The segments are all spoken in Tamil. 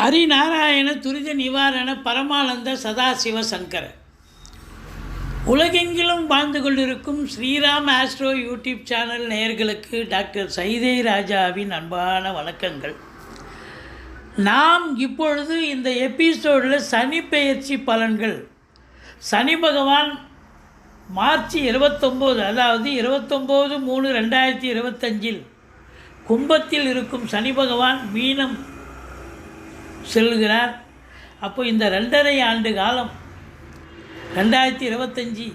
ஹரிநாராயண துரித நிவாரண பரமானந்த சதாசிவ சங்கர. உலகெங்கிலும் வாழ்ந்து கொண்டிருக்கும் ஸ்ரீராம் ஆஸ்ட்ரோ யூடியூப் சேனல் நேயர்களுக்கு டாக்டர் சைதே ராஜாவின் அன்பான வணக்கங்கள். நாம் இப்பொழுது இந்த எபிசோடில் சனி பெயர்ச்சி பலன்கள். சனி பகவான் மார்ச் இருபத்தொம்போது அதாவது இருபத்தொம்போது மூணு ரெண்டாயிரத்தி இருபத்தஞ்சில் கும்பத்தில் இருக்கும் சனி பகவான் மீனம் செல்கிறார். அப்போ இந்த ரெண்டரை ஆண்டு காலம் ரெண்டாயிரத்தி இருபத்தஞ்சி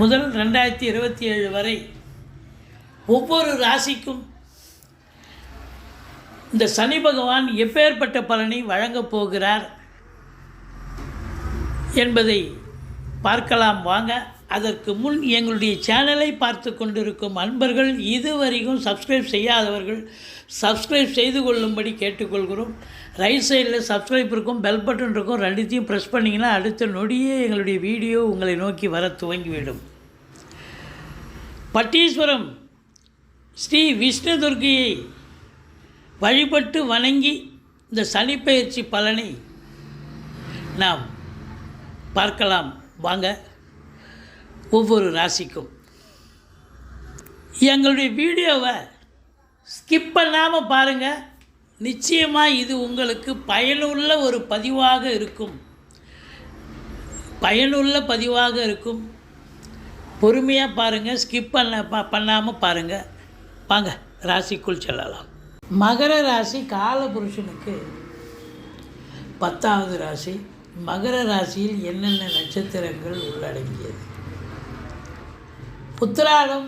முதல் ரெண்டாயிரத்தி இருபத்தி ஏழு வரை ஒவ்வொரு ராசிக்கும் இந்த சனி பகவான் எப்பேற்பட்ட பலனை வழங்கப் போகிறார் என்பதை பார்க்கலாம் வாங்க. அதற்கு முன் எங்களுடைய சேனலை பார்த்து கொண்டிருக்கும் அன்பர்கள் இதுவரைக்கும் சப்ஸ்கிரைப் செய்யாதவர்கள் சப்ஸ்கிரைப் செய்து கொள்ளும்படி கேட்டுக்கொள்கிறோம். ரைட் சைடில் சப்ஸ்கிரைப் இருக்கும் பெல் பட்டன் இருக்கும் ரெண்டுத்தையும் ப்ரெஸ் பண்ணிங்கன்னா அடுத்த நொடியே எங்களுடைய வீடியோ உங்களை நோக்கி வர துவங்கிவிடும். பட்டீஸ்வரம் ஸ்ரீ விஷ்ணு துர்கையை வழிபட்டு வணங்கி இந்த சனிப்பெயர்ச்சி பலனை நாம் பார்க்கலாம். வாங்க. ஒவ்வொரு ராசிக்கும். எங்களுடைய வீடியோவை ஸ்கிப் பண்ணாமல் பாருங்கள் நிச்சயமாக இது உங்களுக்கு பயனுள்ள ஒரு பதிவாக இருக்கும். பயனுள்ள பதிவாக இருக்கும். பொறுமையாக பாருங்கள் ஸ்கிப் பண்ண ப பண்ணாமல் பாருங்கள் வாங்க ராசிக்குள் செல்லலாம். மகர ராசி காலபுருஷனுக்கு பத்தாவது ராசி. மகர ராசியில் என்னென்ன நட்சத்திரங்கள் உள்ளடங்கியது? புத்திராடம்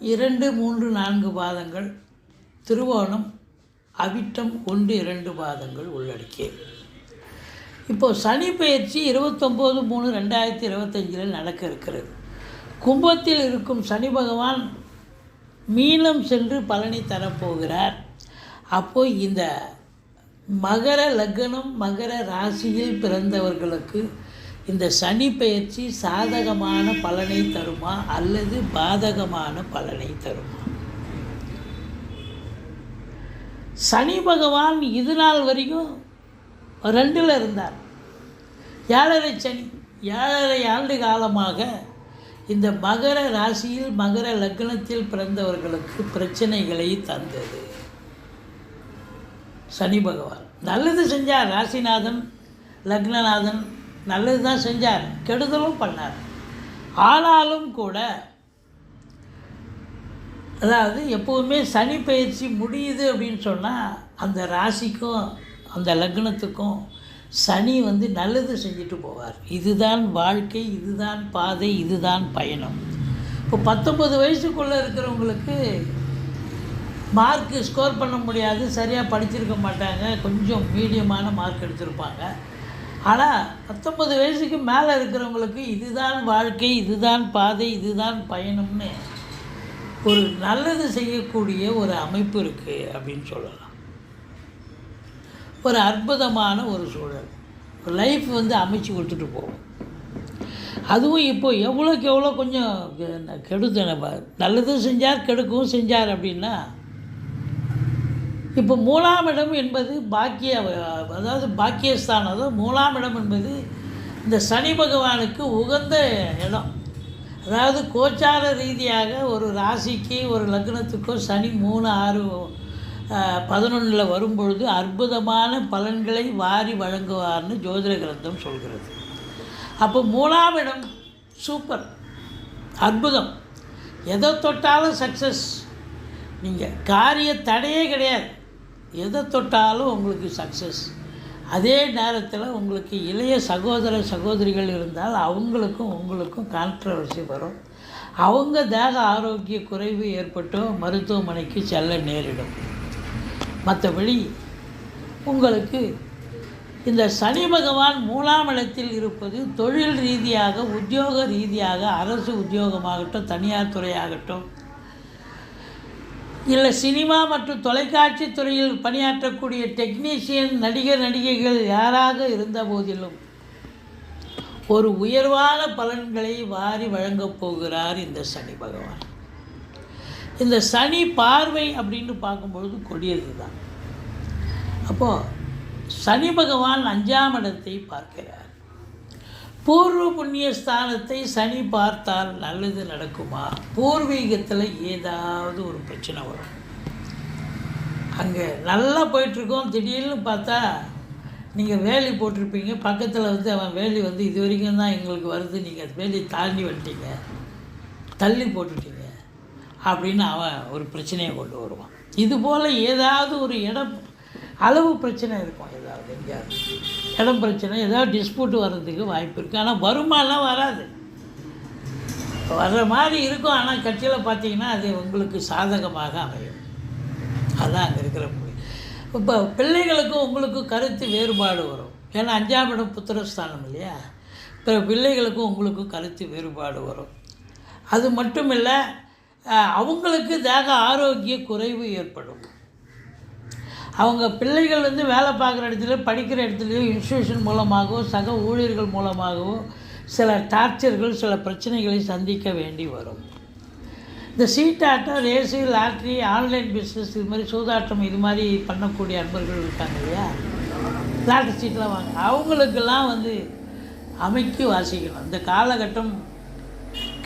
இரண்டு மூன்று நான்கு பாதங்கள் திருவோணம் அவிட்டம் ஒன்று இரண்டு பாதங்கள் உள்ளடக்கியது இப்போது சனி பயிற்சி இருபத்தொம்போது மூணு ரெண்டாயிரத்தி இருபத்தஞ்சில் நடக்க இருக்கிறது. கும்பத்தில் இருக்கும் சனி பகவான் மீனம் சென்று பலனை தரப்போகிறார். அப்போது இந்த மகர லக்னம் மகர ராசியில் பிறந்தவர்களுக்கு இந்த சனி பயிற்சி சாதகமான பலனை தருமா அல்லது பாதகமான பலனை தருமா? சனி பகவான் இது நாள் வரைக்கும் ரெண்டில் இருந்தார். ஏழரை சனி ஏழரை ஆண்டு காலமாக இந்த மகர ராசியில் மகர லக்னத்தில் பிறந்தவர்களுக்கு பிரச்சனைகளை தந்தது. சனி பகவான். நல்லது செஞ்சார். ராசிநாதன் லக்னநாதன் நல்லது தான் செஞ்சார் கெடுதலும் பண்ணார். ஆனாலும் கூட அதாவது எப்போவுமே சனி பயிற்சி முடியுது அப்படின்னு சொன்னால் அந்த ராசிக்கும் அந்த லக்னத்துக்கும் சனி வந்து நல்லது செஞ்சுட்டு போவார். இதுதான் வாழ்க்கை இதுதான் பாதை இதுதான் பயணம். இப்போ பத்தொம்பது வயசுக்குள்ளே இருக்கிறவங்களுக்கு மார்க்கு ஸ்கோர் பண்ண முடியாது சரியாக படிச்சிருக்க மாட்டாங்க கொஞ்சம் மீடியமான மார்க் எடுத்திருப்பாங்க. ஆனால் பத்தொன்பது வயசுக்கு மேலே இருக்கிறவங்களுக்கு இதுதான் வாழ்க்கை இதுதான் பாதை இதுதான் பயணம்னு ஒரு நல்லது செய்யக்கூடிய ஒரு அமைப்பு இருக்குது அப்படின்னு சொல்லலாம். ஒரு அற்புதமான ஒரு சூழல். லைஃப் வந்து அமைச்சு கொடுத்துட்டு போகும். அதுவும் இப்போ எவ்வளோக்கு எவ்வளோ கொஞ்சம் கெடுத்து நம்ம நல்லதும் செஞ்சார் கெடுக்கவும் செஞ்சார் அப்படின்னா இப்போ மூலாம் இடம் என்பது பாக்கிய அதாவது பாக்கியஸ்தான் அதாவது மூலாம் இடம் என்பது இந்த சனி பகவானுக்கு உகந்த இடம். அதாவது கோச்சார ரீதியாக ஒரு ராசிக்கு ஒரு லக்னத்துக்கோ சனி மூணு ஆறு பதினொன்றில் வரும்பொழுது அற்புதமான பலன்களை வாரி வழங்குவார்னு ஜோதிட கிரந்தம் சொல்கிறது. அப்போ மூலாமிடம் இடம் சூப்பர். அற்புதம். எதை தொட்டாலும் சக்ஸஸ் நீங்கள் காரிய தடையே கிடையாது. எதை தொட்டாலும் உங்களுக்கு சக்ஸஸ் அதே நேரத்தில் உங்களுக்கு இளைய சகோதர சகோதரிகள் இருந்தால் அவங்களுக்கும் உங்களுக்கும் கான்ட்ரவர்சி வரும். அவங்க தேக ஆரோக்கிய குறைவு ஏற்பட்டும் மருத்துவமனைக்கு செல்ல நேரிடும். மற்றபடி உங்களுக்கு இந்த சனி பகவான் மூலாம் இடத்தில் இருப்பது தொழில் ரீதியாக உத்தியோக ரீதியாக அரசு உத்தியோகமாகட்டும் தனியார் துறையாகட்டும் இல்லை சினிமா மற்றும் தொலைக்காட்சி துறையில் பணியாற்றக்கூடிய டெக்னீஷியன் நடிகர் நடிகைகள் யாராக இருந்த போதிலும் ஒரு உயர்வான பலன்களை வாரி வழங்கப் போகிறார் இந்த சனி பகவான். இந்த சனி பார்வை அப்படின்னு பார்க்கும்பொழுது கொடியது தான். அப்போது சனி பகவான் அஞ்சாம் இடத்தை பார்க்கிறார். பூர்வ புண்ணிய ஸ்தானத்தை சனி பார்த்தால் நல்லது நடக்குமா? பூர்வீகத்தில் ஏதாவது ஒரு பிரச்சனை வரும். அங்கே நல்லா போயிட்டுருக்கோம். திடீர்னு பார்த்தா நீங்கள் வேலி போட்டிருப்பீங்க. பக்கத்தில் வந்து அவன் வேலி வந்து இது வரைக்கும் தான் எங்களுக்கு வருது. நீங்கள் வேலி தாண்டி வந்துட்டீங்க. தள்ளி போட்டுட்டீங்க. அப்படின்னு அவன் ஒரு பிரச்சனையை கொண்டு வருவான். இது போல் ஏதாவது ஒரு இடம் அளவு பிரச்சனை இருக்கும். ஏதாவது எங்கேயாவது. இடம் பிரச்சனை ஏதாவது டிஸ்பியூட் வர்றதுக்கு வாய்ப்பு இருக்குது ஆனால் வருமானம் வராது. வர்ற மாதிரி இருக்கும். ஆனால் கட்சியில் பார்த்தீங்கன்னா அது உங்களுக்கு சாதகமாக அமையும். அதுதான் அங்கே இருக்கிற மொழி இப்போ பிள்ளைகளுக்கும் உங்களுக்கும் கருத்து வேறுபாடு வரும். ஏன்னா அஞ்சாம் இடம் புத்திரஸ்தானம் இல்லையா? இப்போ பிள்ளைகளுக்கும் உங்களுக்கும் கருத்து வேறுபாடு வரும். அது மட்டும் இல்லை அவங்களுக்கு தேக ஆரோக்கிய குறைவு ஏற்படும். அவங்க பிள்ளைகள் வந்து வேலை பார்க்குற இடத்துல படிக்கிற இடத்துலையும் இன்ஸ்டியூஷன் மூலமாகவோ சக ஊழியர்கள் மூலமாகவோ சில டார்ச்சர்கள் சில பிரச்சனைகளை சந்திக்க வேண்டி வரும். இந்த சீட்டாட்டம் ரேஸு லாட்ரி ஆன்லைன் பிஸ்னஸ் இது மாதிரி சூதாட்டம் இது மாதிரி பண்ணக்கூடிய அன்பர்கள் இருக்காங்க இல்லையா? லாட்ரி சீட்டெலாம் வாங்க. அவங்களுக்கெல்லாம் வந்து அமைக்கி வாசிக்கணும். இந்த காலகட்டம்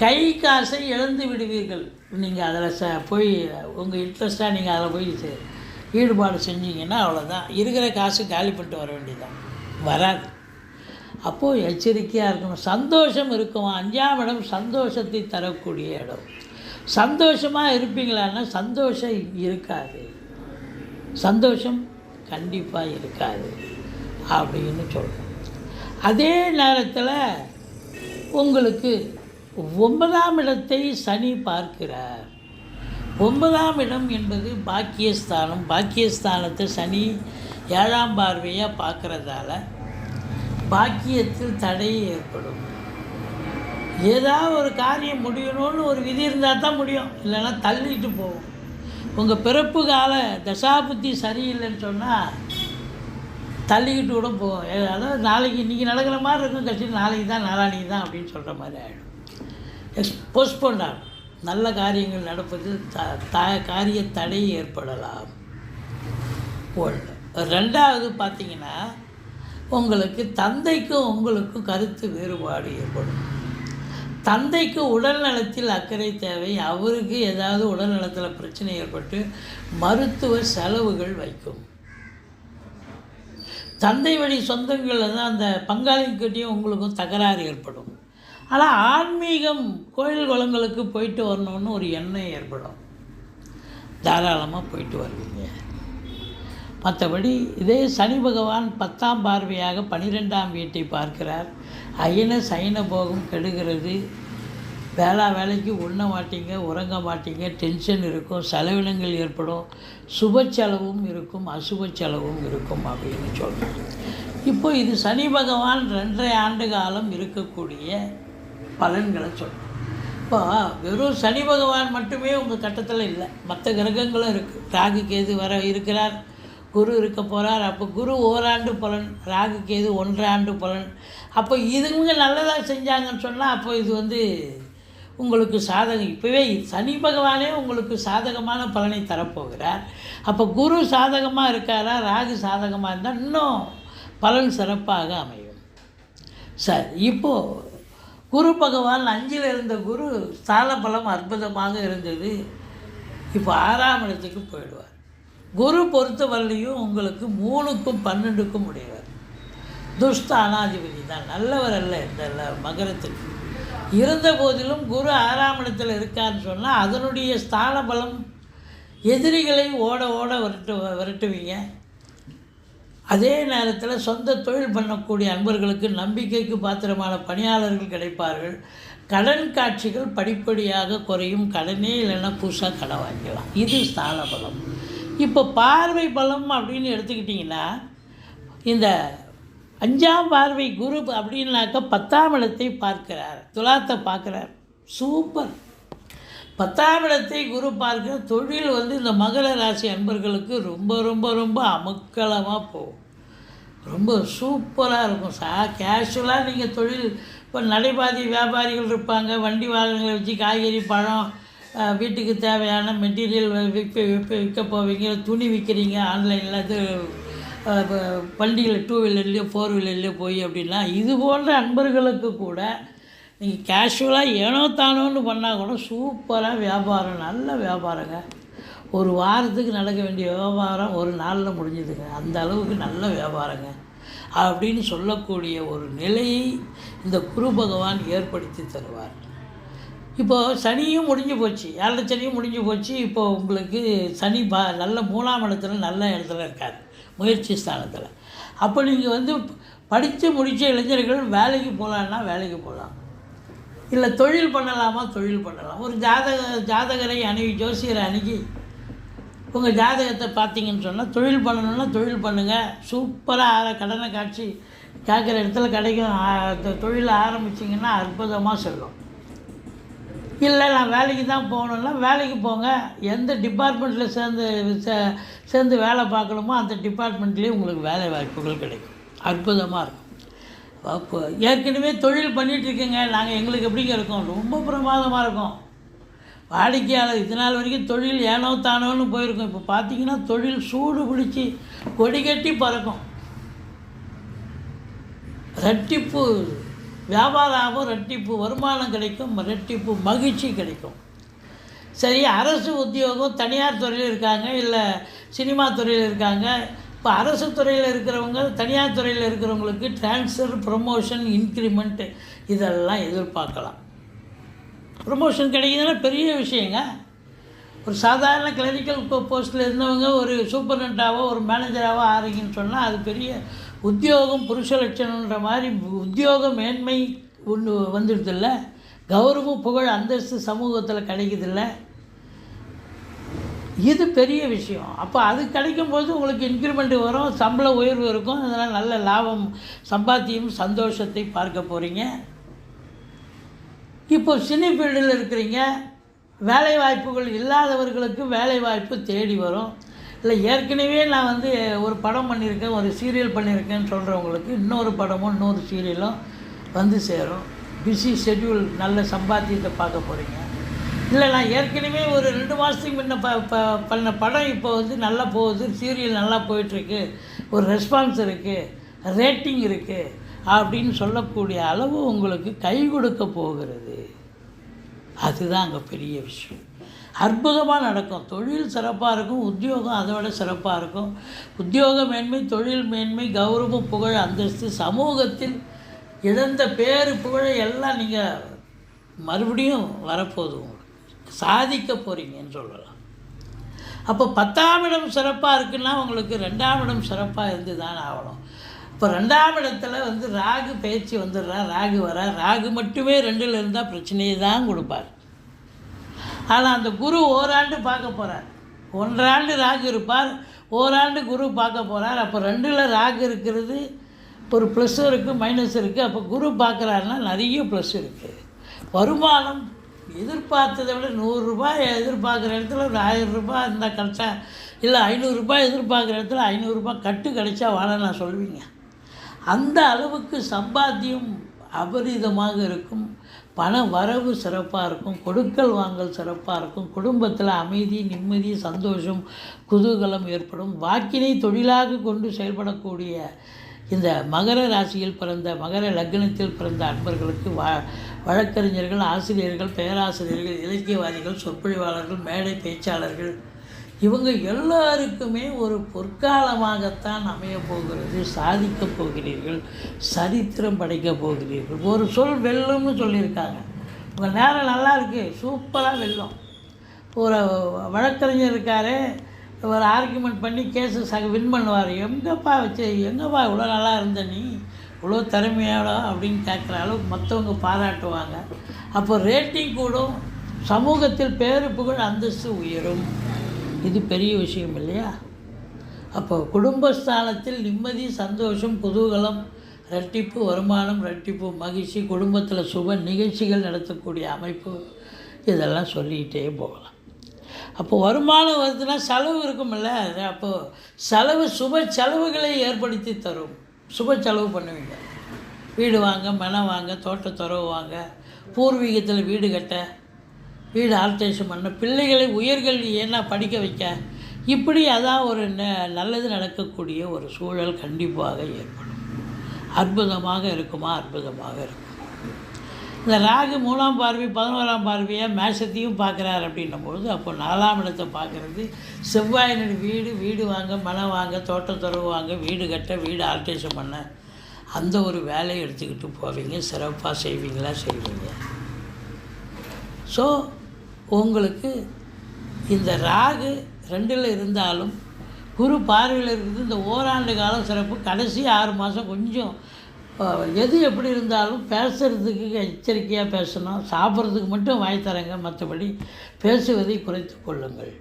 கை காசை இழந்து விடுவீர்கள். நீங்கள் அதில் ச போய் உங்கள் இன்ட்ரெஸ்ட்டாக நீங்கள் அதில் போய் ஈடுபாடு செஞ்சீங்கன்னா அவ்வளோதான் இருக்கிற காசு காலி பண்ணிட்டு வர வேண்டியதுதான். வராது. அப்போது எச்சரிக்கையாக இருக்கணும். சந்தோஷம் இருக்கும்? அஞ்சாம் இடம் சந்தோஷத்தை தரக்கூடிய இடம். சந்தோஷமாக இருப்பீங்களான்னா சந்தோஷம் இருக்காது. சந்தோஷம் கண்டிப்பாக இருக்காது அப்படின்னு சொல்கிறோம் அதே நேரத்தில் உங்களுக்கு ஒன்பதாம் இடத்தை சனி பார்க்கிறார். ஒன்பதாம் இடம் என்பது பாக்கியஸ்தானம். பாக்கியஸ்தானத்தை சனி ஏழாம் பார்வையாக பார்க்குறதால பாக்கியத்தில் தடை ஏற்படும். ஏதாவது ஒரு காரியம் முடியணும்னு ஒரு விதி இருந்தால் தான் முடியும். இல்லைன்னா தள்ளிட்டு போகும். உங்கள் பிறப்பு கால தசாபுத்தி சரியில்லைன்னு சொன்னால் தள்ளிக்கிட்டு கூட போகும். அதாவது நாளைக்கு இன்றைக்கி நடக்கிற மாதிரி இருக்கும் கட்சி நாளைக்கு தான் நாளானிக்கு தான் அப்படின்னு சொல்கிற மாதிரி ஆகிடும் எக்ஸ் போஸ்ட்போன் ஆகும். நல்ல காரியங்கள் நடப்பதில் த த காரிய தடை ஏற்படலாம். ஒன்று. ரெண்டாவது பார்த்தீங்கன்னா உங்களுக்கு தந்தைக்கும் உங்களுக்கும் கருத்து வேறுபாடு ஏற்படும். தந்தைக்கு உடல் நலத்தில் அக்கறை தேவை. அவருக்கு ஏதாவது உடல் நலத்தில் பிரச்சனை ஏற்பட்டு மருத்துவ செலவுகள் வைக்கும். தந்தை வழி சொந்தங்களில் தான் அந்த பங்காளிக்கிட்டையும் உங்களுக்கும் தகராறு ஏற்படும். ஆனால் ஆன்மீகம் கோயில் குளங்களுக்கு போயிட்டு வரணும்னு ஒரு எண்ணம் ஏற்படும். தாராளமாக போயிட்டு வருவீங்க. மற்றபடி இதே சனி பகவான் பத்தாம் பார்வையாக பனிரெண்டாம் வீட்டை பார்க்கிறார். அயன சயன போகம் கெடுகிறது. வேளா வேலைக்கு உண்ண மாட்டீங்க உறங்க மாட்டீங்க டென்ஷன் இருக்கும் செலவினங்கள் ஏற்படும் சுப செலவும் இருக்கும் அசுப செலவும் இருக்கும் அப்படின்னு சொல்கிறோம் இப்போ இது சனி பகவான் ரெண்டரை ஆண்டு காலம் இருக்கக்கூடிய பலன்களை சொல்கிறோம் இப்போ வெறும் சனி பகவான் மட்டுமே உங்கள் கட்டத்தில் இல்லை. மற்ற கிரகங்களும் இருக்குது ராகு கேது வர இருக்கிறார். குரு இருக்க போகிறார் அப்போ குரு ஓராண்டு பலன் ராகு கேது ஒன்றரை ஆண்டு பலன். அப்போ இதுங்க நல்லதாக செஞ்சாங்கன்னு சொன்னால் அப்போ இது வந்து உங்களுக்கு சாதகம். இப்போவே சனி பகவானே உங்களுக்கு சாதகமான பலனை தரப்போகிறார். அப்போ குரு சாதகமாக இருக்காரா ராகு சாதகமாக இருந்தால் இன்னும் பலன் சிறப்பாக அமையும். சரி இப்போது குரு பகவான் அஞ்சில் இருந்த குரு ஸ்தானபலம் அற்புதமாக இருந்தது. இப்போ ஆறாம் இடத்துக்கு போயிடுவார். குரு பொறுத்தவரையிலையும் உங்களுக்கு மூணுக்கும் பன்னெண்டுக்கும் உடையவர். துஷ்டானாதிபதி தான். நல்லவர் அல்ல இந்த மகரத்துக்கு இருந்த போதிலும் குரு ஆறாம் இடத்தில் இருக்கான்னு சொன்னால் அதனுடைய ஸ்தான பலம் எதிரிகளை ஓட ஓட விரட்டு விரட்டுவீங்க. அதே நேரத்தில் சொந்த தொழில் பண்ணக்கூடிய அன்பர்களுக்கு நம்பிக்கைக்கு பாத்திரமான பணியாளர்கள் கிடைப்பார்கள். கடன் காட்சிகள் படிப்படியாக குறையும். கடனே இல்லைன்னா புதுசாக கடன் வாங்கிக்கலாம். இது ஸ்தான பலம் இப்போ பார்வை பலம் அப்படின்னு எடுத்துக்கிட்டிங்கன்னா இந்த அஞ்சாம் பார்வை குரு அப்படின்னாக்க பத்தாம் இடத்தை பார்க்கிறார். துலாத்தை பார்க்குறார். சூப்பர். பத்தாம் இடத்தை குரு பார்க்கிற தொழில் வந்து இந்த மகர ராசி அன்பர்களுக்கு ரொம்ப ரொம்ப ரொம்ப அமக்கலமாக போகும். ரொம்ப சூப்பராக இருக்கும் சா. கேஷுவலாக நீங்கள் தொழில் இப்போ நடைபாதை வியாபாரிகள் இருப்பாங்க வண்டி வாகனங்களை வச்சு காய்கறி பழம் வீட்டுக்கு தேவையான மெட்டீரியல் விற்க விற்ப விற்க போவீங்க. துணி விற்கிறீங்க ஆன்லைனில் இது வண்டியில் டூ வீலர்லேயோ ஃபோர் வீலர்லேயோ போய் அப்படின்னா இது போன்ற அன்பர்களுக்கு கூட நீங்கள் கேஷுவலாக ஏனோ தானோன்னு பண்ணால் கூட சூப்பராக வியாபாரம் நல்ல வியாபாரங்க. ஒரு வாரத்துக்கு நடக்க வேண்டிய வியாபாரம் ஒரு நாளில் முடிஞ்சுதுங்க. அந்த அளவுக்கு நல்ல வியாபாரங்க. அப்படின்னு சொல்லக்கூடிய ஒரு நிலையை இந்த குரு பகவான் ஏற்படுத்தி தருவார். இப்போது சனியும் முடிஞ்சு போச்சு. ஏழரை சனியும் முடிஞ்சு போச்சு? இப்போ உங்களுக்கு சனி பா நல்ல மூணாம் இடத்துல நல்ல இடத்துல இருக்கார். முயற்சி ஸ்தானத்தில். அப்போ நீங்கள் வந்து படித்து முடித்த இளைஞர்கள் வேலைக்கு போகலான்னா வேலைக்கு போகலாம். இல்லை தொழில் பண்ணலாமா? தொழில் பண்ணலாம். ஒரு ஜாதக ஜாதகரை அணுகி ஜோசியரை அணுகி உங்கள் ஜாதகத்தை பார்த்தீங்கன்னு சொன்னால் தொழில் பண்ணணுன்னா தொழில் பண்ணுங்கள் சூப்பராக கடனை காட்சி கேட்குற இடத்துல கிடைக்கும். தொழில் ஆரம்பிச்சிங்கன்னா அற்புதமாக செல்லும். இல்லை நான் வேலைக்கு தான் போகணுன்னா வேலைக்கு போங்க. எந்த டிபார்ட்மெண்ட்டில் சேர்ந்து சே- சேர்ந்து வேலை பார்க்கணுமோ அந்த டிபார்ட்மெண்ட்லேயே உங்களுக்கு வேலை வாய்ப்புகள் கிடைக்கும். அற்புதமாக இருக்கும். அப்போ ஏற்கனவே தொழில் பண்ணிகிட்ருக்கேங்க நாங்கள் எங்களுக்கு எப்படிங்க இருக்கோம்? ரொம்ப பிரமாதமாக இருக்கும். வாடிக்கையாளர் இது நாள் வரைக்கும் தொழில் ஏனோ தானோன்னு போயிருக்கோம். இப்போ பார்த்தீங்கன்னா தொழில் சூடு பிடிச்சி கொடி கட்டி பறக்கும். ரெட்டிப்பு வியாபாரமாகவும் ஆகும் ரெட்டிப்பு வருமானம் கிடைக்கும் ரெட்டிப்பு மகிழ்ச்சி கிடைக்கும். சரி அரசு உத்தியோகம் தனியார் துறையில் இருக்காங்க இல்லை சினிமா துறையில் இருக்காங்க. இப்போ அரசு துறையில் இருக்கிறவங்க தனியார் துறையில் இருக்கிறவங்களுக்கு ட்ரான்ஸ்ஃபர் ப்ரொமோஷன் இன்க்ரிமெண்ட்டு இதெல்லாம் எதிர்பார்க்கலாம். ப்ரொமோஷன் கிடைக்குதுன்னா பெரிய விஷயங்க. ஒரு சாதாரண கிளரிக்கல் போஸ்ட்டில் இருந்தவங்க ஒரு சூப்பர்டென்ட்டாவோ ஒரு மேனேஜராகவோ ஆறீங்கன்னு சொன்னால் அது பெரிய உத்தியோகம் புருஷ லட்சணன்ற மாதிரி உத்தியோக மேன்மை ஒன்று வந்துடுதில்ல. கௌரவம் புகழ் அந்தஸ்து சமூகத்தில் கிடைக்குதில்ல. இது பெரிய விஷயம். அப்போ அது கிடைக்கும்போது உங்களுக்கு இன்க்ரிமெண்ட் வரும் சம்பள உயர்வு இருக்கும். அதனால் நல்ல லாபம் சம்பாத்தியம் சந்தோஷத்தை பார்க்க போகிறீங்க இப்போ சினி ஃபீல்டில் இருக்கிறீங்க வேலை வாய்ப்புகள் இல்லாதவர்களுக்கு வேலை வாய்ப்பு தேடி வரும். இல்லை ஏற்கனவே நான் வந்து ஒரு படம் பண்ணியிருக்கேன் ஒரு சீரியல் பண்ணியிருக்கேன்னு சொல்கிறவங்களுக்கு இன்னொரு படமும் இன்னொரு சீரியலும் வந்து சேரும். பிஸி ஷெட்யூல் நல்ல சம்பாத்தியத்தை பார்க்க போகிறீங்க இல்லை நான் ஏற்கனவே ஒரு ரெண்டு மாதத்துக்கு முன்ன ப ப பண்ண படம் இப்போ வந்து நல்லா போகுது சீரியல் நல்லா போயிட்டுருக்கு. ஒரு ரெஸ்பான்ஸ் இருக்குது ரேட்டிங் இருக்குது அப்படின்னு சொல்லக்கூடிய அளவு உங்களுக்கு கை கொடுக்க போகிறது. அதுதான் அங்கே பெரிய விஷயம். அற்புதமாக நடக்கும். தொழில் சிறப்பாக இருக்கும். உத்தியோகம் அதை விட சிறப்பாக இருக்கும். உத்தியோக மேன்மை தொழில் மேன்மை கௌரவ புகழ் அந்தஸ்து சமூகத்தில் இழந்த பேர் புகழை எல்லாம் நீங்கள் மறுபடியும் வரப்போகுது உங்களுக்கு. சாதிக்க போகிறீங்கன்னு சொல்லலாம். அப்போ பத்தாம் இடம் சிறப்பாக இருக்குன்னா உங்களுக்கு ரெண்டாம் இடம் சிறப்பாக இருந்து தான் ஆகணும். இப்போ ரெண்டாம் இடத்துல வந்து ராகு பேச்சு வந்துடுறா ராகு வர. ராகு மட்டுமே ரெண்டில் இருந்தால் பிரச்சனையை தான் கொடுப்பார். ஆனால் அந்த குரு ஓராண்டு பார்க்க போகிறார் ஒன்றாண்டு ராகு இருப்பார் ஓராண்டு குரு பார்க்க போகிறார் அப்போ ரெண்டில் ராகு இருக்கிறது ஒரு ப்ளஸ் இருக்குது மைனஸ் இருக்குது அப்போ குரு பார்க்குறாருன்னா நிறைய ப்ளஸ் இருக்குது வருமானம் எதிர்பார்த்ததை விட நூறுரூபா எதிர்பார்க்குற இடத்துல ஒரு ஆயிரரூபா இருந்தால் கரெக்டாக இல்லை ஐநூறுரூபா எதிர்பார்க்குற இடத்துல ஐநூறுரூபா கட்டு கிடைச்சா வாழ நான் சொல்வீங்க அந்த அளவுக்கு சம்பாத்தியம் அபரிதமாக இருக்கும். பண வரவு சிறப்பாக இருக்கும். கொடுக்கல் வாங்கல் சிறப்பாக இருக்கும். குடும்பத்தில் அமைதி நிம்மதி சந்தோஷம் குதூகலம் ஏற்படும். வாக்கினை தொழிலாக கொண்டு செயல்படக்கூடிய இந்த மகர ராசியில் பிறந்த மகர லக்னத்தில் பிறந்த அன்பர்களுக்கு வா வழக்கறிஞர்கள் ஆசிரியர்கள் பேராசிரியர்கள் இலக்கியவாதிகள் சொற்பொழிவாளர்கள் மேடை பேச்சாளர்கள் இவங்க எல்லாருக்குமே ஒரு பொற்காலமாகத்தான் அமைய போகிறது சாதிக்கப் போகிறீர்கள் சரித்திரம் படைக்கப் போகிறீர்கள். ஒரு சொல் வெல்லும்னு சொல்லியிருக்காங்க. உங்கள் நேரம் நல்லா இருக்குது சூப்பராக வெல்லும். ஒரு வழக்கறிஞர் இருக்கார். ஒரு ஆர்குமெண்ட் பண்ணி கேஸு சக வின் பண்ணுவார். எங்கப்பா வச்சு எங்கப்பா இவ்வளோ நல்லா இருந்த நீ? இவ்வளோ திறமையாடா? அப்படின்னு கேட்குற அளவுக்கு மற்றவங்க பாராட்டுவாங்க. அப்போ ரேட்டிங் கூடும். சமூகத்தில் பேரு புகழ் அந்தஸ்து உயரும். இது பெரிய விஷயம் இல்லையா? அப்போ குடும்பஸ்தானத்தில் நிம்மதி சந்தோஷம் குதூகலம் ரெட்டிப்பு வருமானம் ரெட்டிப்பு மகிழ்ச்சி குடும்பத்தில் சுப நிகழ்ச்சிகள் நடத்தக்கூடிய அமைப்பு இதெல்லாம் சொல்லிக்கிட்டே போகலாம். அப்போ வருமானம் வருதுன்னா செலவு இருக்குமில்ல அப்போது செலவு சுப செலவுகளை ஏற்படுத்தி தரும். சுப செலவு பண்ணுவீங்க. வீடு வாங்க மனம் வாங்க தோட்டத்துறவு வாங்க பூர்வீகத்தில் வீடு கட்ட வீடு ஆல்ட்ரேஷன் பண்ண பிள்ளைகளை உயர்கல்வி ஏன்னா படிக்க வைக்க இப்படி அதான் ஒரு ந- நல்லது நடக்கக்கூடிய ஒரு சூழல் கண்டிப்பாக ஏற்படும். அற்புதமாக இருக்குமா? அற்புதமாக இருக்கும். இந்த ராகு மூணாம் பார்வை பதினோராம் பார்வையாக மேஷத்தையும் பார்க்குறாரு அப்படின்னும் பொழுது அப்போ நாலாம் இடத்தை பார்க்குறது செவ்வாயினுடைய வீடு வீடு வாங்க மனம் வாங்க தோட்டம் துறவு வாங்க வீடு கட்ட வீடு ஆல்ட்ரேஷன் பண்ண அந்த ஒரு வேலையை எடுத்துக்கிட்டு போவீங்க. சிறப்பாக செய்வீங்களா? செய்வீங்க. ஸோ உங்களுக்கு இந்த ராகு ரெண்டில் இருந்தாலும் குரு பார்வையில் இருக்குது. இந்த ஓராண்டு காலம் சிறப்பு. கடைசி ஆறு மாதம் கொஞ்சம் எது எப்படி இருந்தாலும் பேசுகிறதுக்கு எச்சரிக்கையாக பேசணும். சாப்பிட்றதுக்கு மட்டும் வாய் தரங்க மற்றபடி பேசுவதை குறைத்து கொள்ளுங்கள்.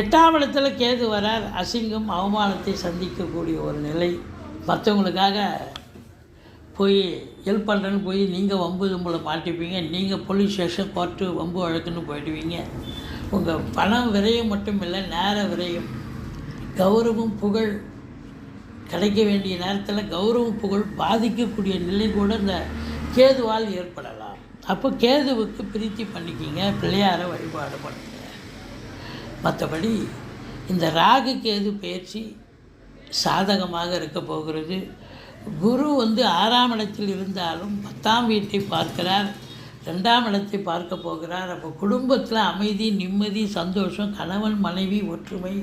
எட்டாம் இடத்துல கேது வரார். அசிங்கம் அவமானத்தை சந்திக்கக்கூடிய ஒரு நிலை. மற்றவங்களுக்காக போய் ஹெல்ப் பண்ணுறேன்னு போய் நீங்கள் வம்பு தும்புல மாட்டிப்பீங்க. நீங்கள் போலீஸ் ஸ்டேஷன் கோர்ட்டு வம்பு வழக்குன்னு போயிடுவீங்க. உங்கள் பணம் விரயம் மட்டும் இல்லை நேர விரயம். கௌரவம் புகழ் கிடைக்க வேண்டிய நேரத்தில் கௌரவம் புகழ் பாதிக்கக்கூடிய நிலை கூட இந்த கேதுவால் ஏற்படலாம். அப்போ கேதுவுக்கு பிரீத்தி பண்ணிக்கிங்க பிள்ளையாரை வழிபாடு பண்ணுங்க. மற்றபடி இந்த ராகு கேது பயிற்சி சாதகமாக இருக்க போகிறது. குரு வந்து ஆறாம் இடத்தில் இருந்தாலும் பத்தாம் வீட்டை பார்க்கிறார். ரெண்டாம் இடத்தை பார்க்க போகிறார். அப்போ குடும்பத்தில் அமைதி நிம்மதி சந்தோஷம் கணவன் மனைவி ஒற்றுமை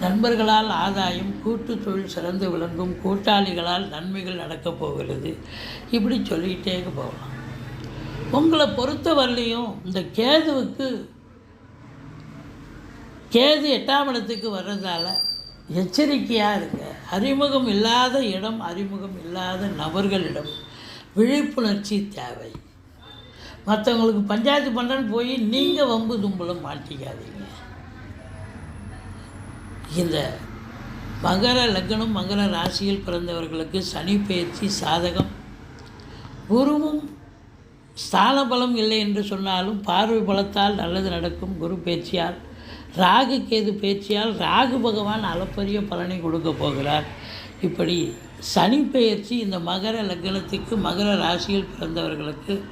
நண்பர்களால் ஆதாயம் கூட்டு தொழில் சிறந்து விளங்கும் கூட்டாளிகளால் நன்மைகள் நடக்கப் போகிறது. இப்படி சொல்லிகிட்டே போகலாம். உங்களை பொறுத்தவரையிலையும் இந்த கேதுவுக்கு கேது எட்டாம் இடத்துக்கு வர்றதால எச்சரிக்கையாக இருங்க. அறிமுகம் இல்லாத இடம் அறிமுகம் இல்லாத நபர்களிடம் விழிப்புணர்ச்சி தேவை. மற்றவங்களுக்கு பஞ்சாயத்து பண்ணுறேன்னு போய் நீங்கள் வம்பு தும்பலும் மாட்டிக்காதீங்க. இந்த மகர லக்னம் மகர ராசியில் பிறந்தவர்களுக்கு சனி பயிற்சி சாதகம். குருவும் ஸ்தான பலம் இல்லை என்று சொன்னாலும் பார்வை பலத்தால் நல்லது நடக்கும் குரு பயிற்சியால். ராகு கேது பேச்சியால் ராகு பகவான் அளப்பரிய பலனை கொடுக்க போகிறார். இப்படி சனி பெயர்ச்சி இந்த மகர லக்னத்துக்கு மகர ராசியில் பிறந்தவர்களுக்கு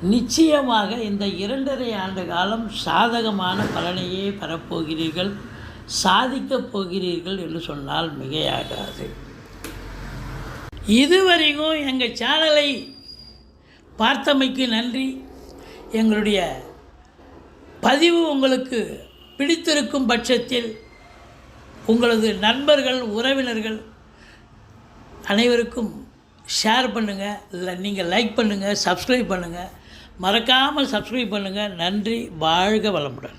நிச்சயமாக இந்த இரண்டரை ஆண்டு காலம் சாதகமான பலனையே பெறப்போகிறீர்கள் சாதிக்கப் போகிறீர்கள் என்று சொன்னால் மிகையாகாது. இதுவரைக்கும் எங்கள் சேனலை பார்த்தமைக்கு நன்றி. எங்களுடைய பதிவு உங்களுக்கு பிடித்திருக்கும் பட்சத்தில் உங்களது நண்பர்கள் உறவினர்கள் அனைவருக்கும் ஷேர் பண்ணுங்கள் இல்லை நீங்கள் லைக் பண்ணுங்கள் சப்ஸ்கிரைப் பண்ணுங்கள் மறக்காமல் சப்ஸ்கிரைப் பண்ணுங்கள் நன்றி வாழ்க வளமுடன்.